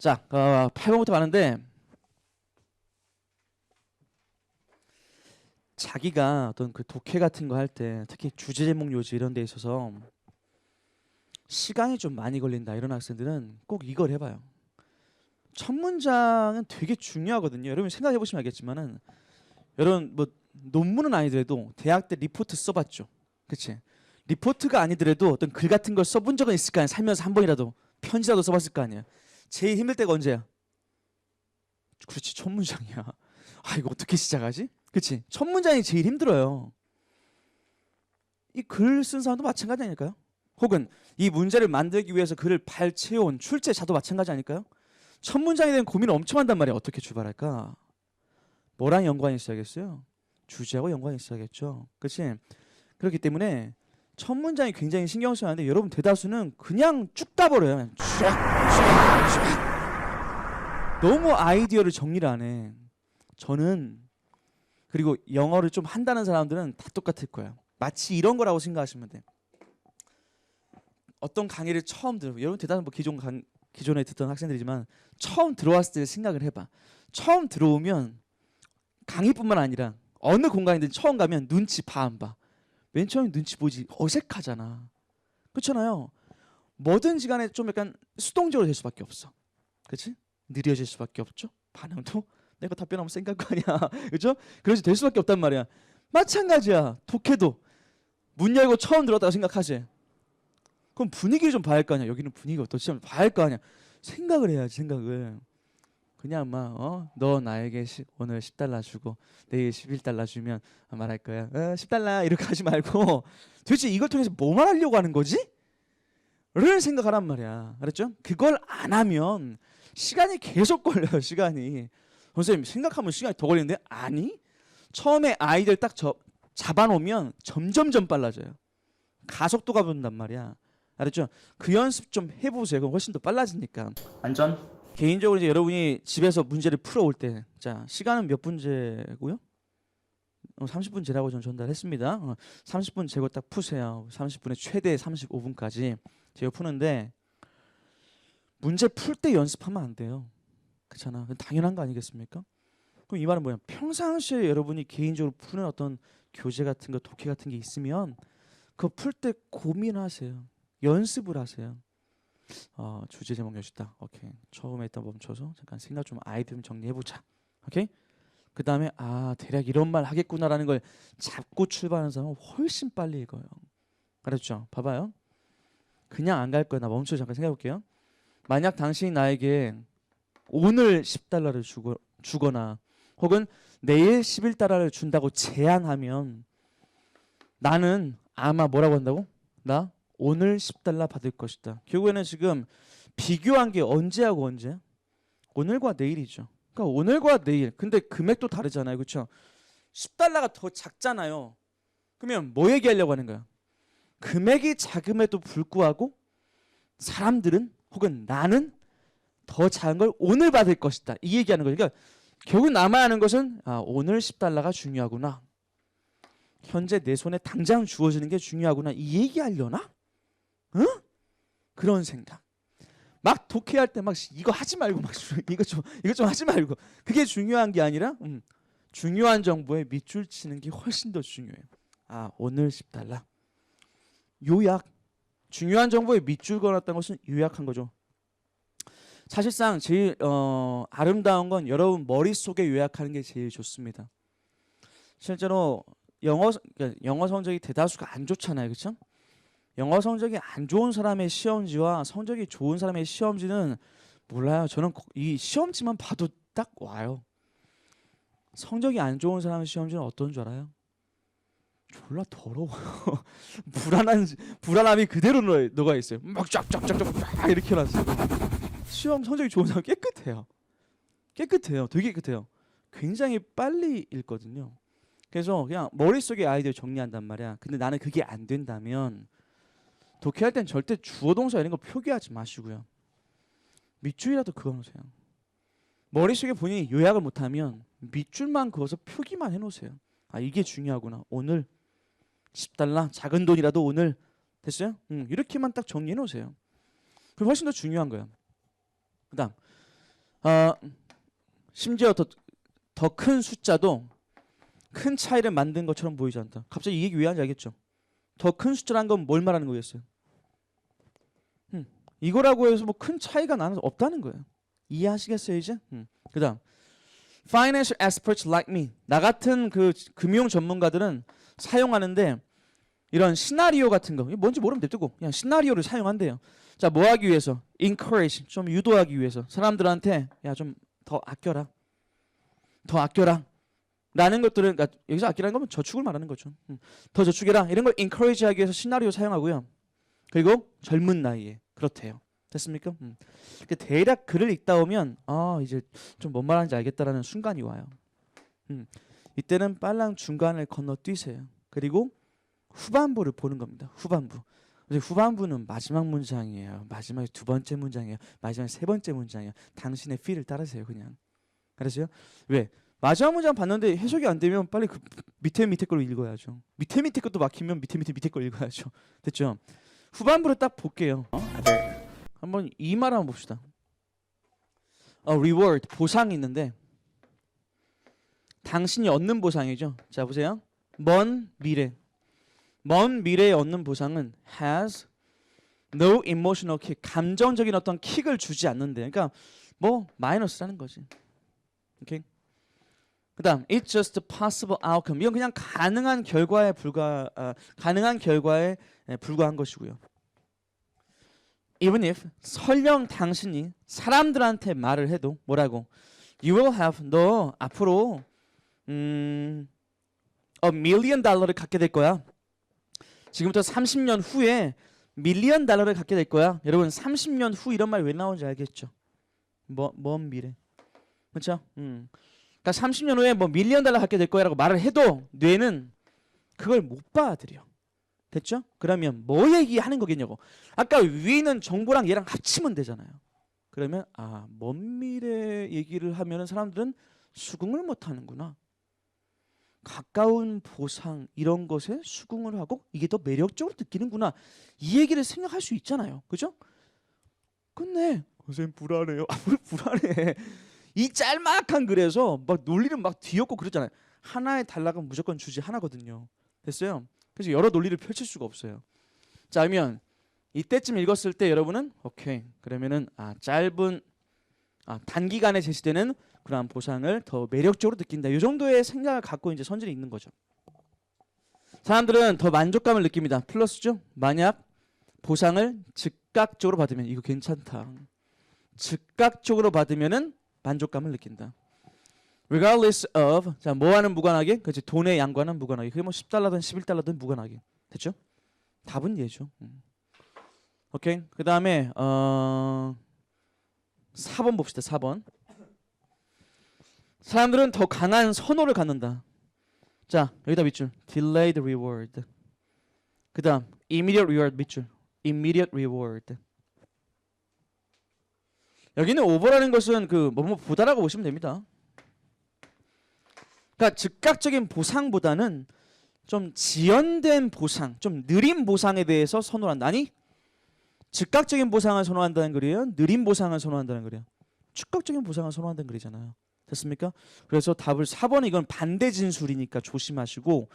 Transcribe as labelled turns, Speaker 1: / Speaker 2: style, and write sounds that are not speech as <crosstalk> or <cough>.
Speaker 1: 자, 어, 8번부터 가는데 자기가 어떤 그 독해 같은 거 할 때 특히 주제 제목 요지 이런 데 있어서 시간이 좀 많이 걸린다 이런 학생들은 꼭 이걸 해봐요. 첫 문장은 되게 중요하거든요. 여러분 생각해 보시면 알겠지만은 여러분 뭐 논문은 아니더라도 대학 때 리포트 써봤죠. 그치? 리포트가 아니더라도 어떤 글 같은 걸 써본 적은 있을 거 아니야. 살면서 한 번이라도 편지라도 써봤을 거 아니야. 제일 힘들 때가 언제야? 그렇지 첫 문장이야. 아 이거 어떻게 시작하지? 그치? 첫 문장이 제일 힘들어요. 이 글 쓴 사람도 마찬가지 아닐까요? 혹은 이 문제를 만들기 위해서 글을 발췌해온 출제자도 마찬가지 아닐까요? 첫 문장에 대한 고민을 엄청 한단 말이야. 어떻게 출발할까? 뭐랑 연관이 있어야겠어요? 주제하고 연관이 있어야겠죠. 그렇지? 그렇기 때문에 첫 문장이 굉장히 신경 하는데 여러분 대다수는 그냥 쭉 따버려요. 그냥 쭉, 쭉, 쭉. 너무 아이디어를 정리를 안 해. 저는 그리고 영어를 좀 한다는 사람들은 다 똑같을 거예요. 마치 이런 거라고 생각하시면 돼. 어떤 강의를 처음 들어 여러분 대다수 뭐 기존 강, 기존에 듣던 학생들이지만 처음 들어왔을 때 생각을 해봐. 처음 들어오면 강의뿐만 아니라 어느 공간이든 처음 가면 눈치 봐 안 봐. 맨 처음에 눈치 보지 어색하잖아. 그렇잖아요. 뭐든지 간에 좀 약간 수동적으로 될 수밖에 없어. 그렇지? 느려질 수밖에 없죠. 반응도 내가 답변하면 생각 거 아니야. <laughs> 그렇죠? 그래서 될 수밖에 없단 말이야. 마찬가지야. 독해도 문 열고 처음 들었다고 생각하지. 그럼 분위기를 좀 봐야 할 거 아니야. 여기는 분위기가 한번 봐야 할 거 아니야. 생각을 해야지 생각을. 그냥 막 어, 너 나에게 시, 오늘 10달러 주고 내일 11달러 주면 말할 거야. 어, 10달러 이렇게 하지 말고 <laughs> 도대체 이걸 통해서 뭐 말하려고 하는 거지? 를 생각하란 말이야. 알았죠? 그걸 안 하면 시간이 계속 걸려요. 시간이. 선생님 생각하면 시간이 더 걸리는데 아니 처음에 아이들 딱 저, 잡아놓으면 점점점 빨라져요. 가속도가 붙는단 말이야. 알았죠? 그 연습 좀 해보세요. 그럼 훨씬 더 빨라지니까. 안전. 개인적으로 이제 여러분이 집에서 문제를 풀어올 때, 자 시간은 몇 분제고요? 어, 30분 제라고 전 전달했습니다. 어, 30분 재고 딱 푸세요. 30분에 최대 35분까지 제가 푸는데 문제 풀 때 연습하면 안 돼요. 그렇잖아. 당연한 거 아니겠습니까? 그럼 이 말은 뭐야? 평상시에 여러분이 개인적으로 푸는 어떤 교재 같은 거, 독해 같은 게 있으면 그거 풀 때 고민하세요. 연습을 하세요. 어, 주제 제목 여시다. 오케이. 처음에 일단 멈춰서 잠깐 생각 좀 아이템 좀 정리해 보자. 오케이. 그 다음에 아 대략 이런 말 하겠구나라는 걸 잡고 출발하는 사람은 훨씬 빨리 읽어요. 알았죠? 봐봐요. 그냥 안 갈 거야. 나 멈춰 잠깐 생각해 볼게요. 만약 당신이 나에게 오늘 10달러를 주거, 주거나 혹은 내일 11달러를 준다고 제안하면 나는 아마 뭐라고 한다고? 나 오늘 10달러 받을 것이다. 결국에는 지금 비교한 게 언제하고 언제? 오늘과 내일이죠. 그러니까 오늘과 내일. 근데 금액도 다르잖아요. 그렇죠? 10달러가 더 작잖아요. 그러면 뭐 얘기하려고 하는 거야? 금액이 작음에도 불구하고 사람들은 혹은 나는 더 작은 걸 오늘 받을 것이다. 이 얘기하는 거예요. 그러니까 결국 남아야 하는 것은 아, 오늘 10달러가 중요하구나. 현재 내 손에 당장 주어지는 게 중요하구나. 이 얘기하려나? 응? 그런 생각. 막 독해할 때 막 이거 하지 말고 막 <laughs> 이거 좀 이거 좀 하지 말고 그게 중요한 게 아니라 음, 중요한 정보에 밑줄 치는 게 훨씬 더 중요해요. 아 오늘 10달러. 요약. 중요한 정보에 밑줄 걸었다는 것은 요약한 거죠. 사실상 제일 어, 아름다운 건 여러분 머릿속에 요약하는 게 제일 좋습니다. 실제로 영어 그러니까 영어 성적이 대다수가 안 좋잖아요. 그렇죠? 영어 성적이 안 좋은 사람의 시험지와 성적이 좋은 사람의 시험지는 몰라요. 저는 이 시험지만 봐도 딱 와요. 성적이 안 좋은 사람의 시험지는 어떤 줄 알아요? 졸라 더러워요. <laughs> 불안한 불안함이 그대로 녹아 있어요. 막 쫙쫙쫙쫙 막 이렇게 놨어요. 시험 성적이 좋은 사람 깨끗해요. 깨끗해요. 되게 깨끗해요. 굉장히 빨리 읽거든요. 그래서 그냥 머릿속에 아이디어 정리한단 말이야. 근데 나는 그게 안 된다면 독해할 땐 절대 주어 동사 이런 거 표기하지 마시고요. 밑줄이라도 그어 놓으세요. 머릿속에 본인이 요약을 못하면 밑줄만 그어서 표기만 해놓으세요. 아 이게 중요하구나. 오늘 10달러 작은 돈이라도 오늘 됐어요? 음, 이렇게만 딱 정리해 놓으세요. 그럼 훨씬 더 중요한 거예요. 그 다음 어, 심지어 더 더 큰 숫자도 큰 차이를 만든 것처럼 보이지 않다. 갑자기 이 얘기 왜 하는지 알겠죠? 더 큰 숫자란 건 뭘 말하는 거겠어요? 음, 이거라고 해서 뭐 큰 차이가 나는 없다는 거예요. 이해하시겠어요 이제? 음. 그다음 financial experts like me 나 같은 그 금융 전문가들은 사용하는데 이런 시나리오 같은 거 뭔지 모르면 냅두고 그냥 시나리오를 사용한대요. 자, 뭐 하기 위해서? encourage 좀 유도하기 위해서 사람들한테 야 좀 더 아껴라. 더 아껴라. 라는 것들은 그러니까 여기서 아끼라는 건 저축을 말하는 거죠. 음. 더 저축해라. 이런 걸 encourage 하기 위해서 시나리오 사용하고요. 그리고 젊은 나이에 그렇대요. 됐습니까? 음. 그 대략 글을 읽다 보면 아 이제 좀 뭔 말하는지 알겠다라는 순간이 와요. 음. 이때는 빨랑 중간을 건너뛰세요. 그리고 후반부를 보는 겁니다. 후반부. 후반부는 마지막 문장이에요. 마지막 두 번째 문장이에요. 마지막 세 번째 문장이에요. 당신의 필을 따르세요, 그냥. 알았어요? 왜? 마지막 문장 봤는데 해석이 안 되면 빨리 그 밑에 밑에 걸 읽어야죠. 밑에 밑에 것도 막히면 밑에 밑에 밑에 걸 읽어야죠. <laughs> 됐죠? 후반부를 딱 볼게요. 한번 이 말 한번 봅시다. 어, reward 보상이 있는데 당신이 얻는 보상이죠. 자 보세요. 먼 미래. 먼 미래에 얻는 보상은 has no emotional kick. 감정적인 어떤 킥을 주지 않는데. 그러니까 뭐 마이너스라는 거지. 오케이. 그다음 it's just possible outcome. 이건 그냥 가능한 결과에 불과 아, 가능한 결과에 에, 불과한 것이고요. Even if 설령 당신이 사람들한테 말을 해도 뭐라고 you will have 너 앞으로 음 a million 달러를 갖게 될 거야. 지금부터 30년 후에 밀리언 달러를 갖게 될 거야. 여러분 30년 후 이런 말 왜 나오는지 알겠죠? 뭐, 먼 미래. 그렇죠? 음. 그러니까 30년 후에 뭐 밀리언 달러 갖게 될 거야라고 말을 해도 뇌는 그걸 못 받아들여. 됐죠? 그러면 뭐 얘기하는 거겠냐고. 아까 위에 있는 정보랑 얘랑 합치면 되잖아요. 그러면 아, 먼 미래 얘기를 하면은 사람들은 수긍을 못 하는구나. 가까운 보상 이런 것에 수긍을 하고 이게 더 매력적으로 느끼는구나. 이 얘기를 생각할 수 있잖아요. 그죠? 근데 선생님 불안해요. 아, 뭘 불안해. 이 짤막한 글에서 막 논리를 막 뒤엎고 그러잖아요. 하나의 단락은 무조건 주제 하나거든요. 됐어요? 그래서 여러 논리를 펼칠 수가 없어요. 자, 그러면 이때쯤 읽었을 때 여러분은 오케이. 그러면은 아, 짧은 아, 단기간에 제시되는 그러한 보상을 더 매력적으로 느낀다. 이 정도의 생각을 갖고 이제 선지를 읽는 거죠. 사람들은 더 만족감을 느낍니다. 플러스죠. 만약 보상을 즉각적으로 받으면 이거 괜찮다. 즉각적으로 받으면은 만족감을 느낀다. regardless of 자 뭐와는 무관하게 그렇지 돈의 양과는 무관하게 그게 뭐 10달러든 11달러든 무관하게 됐죠? 답은 얘죠. 음. 오케이 그 다음에 어 4번 봅시다 4번 사람들은 더 강한 선호를 갖는다. 자 여기다 밑줄 delayed reward 그 다음 immediate reward 밑줄 immediate reward 여기는 오버라는 것은 그 뭐뭐 보다라고 보시면 됩니다. 그러니까 즉각적인 보상보다는 좀 지연된 보상, 좀 느린 보상에 대해서 선호한다. 아니 즉각적인 보상을 선호한다는 글이에요. 느린 보상을 선호한다는 글이에요. 즉각적인 보상을 선호한다는 글이잖아요. 됐습니까? 그래서 답을 4번 이건 반대 진술이니까 조심하시고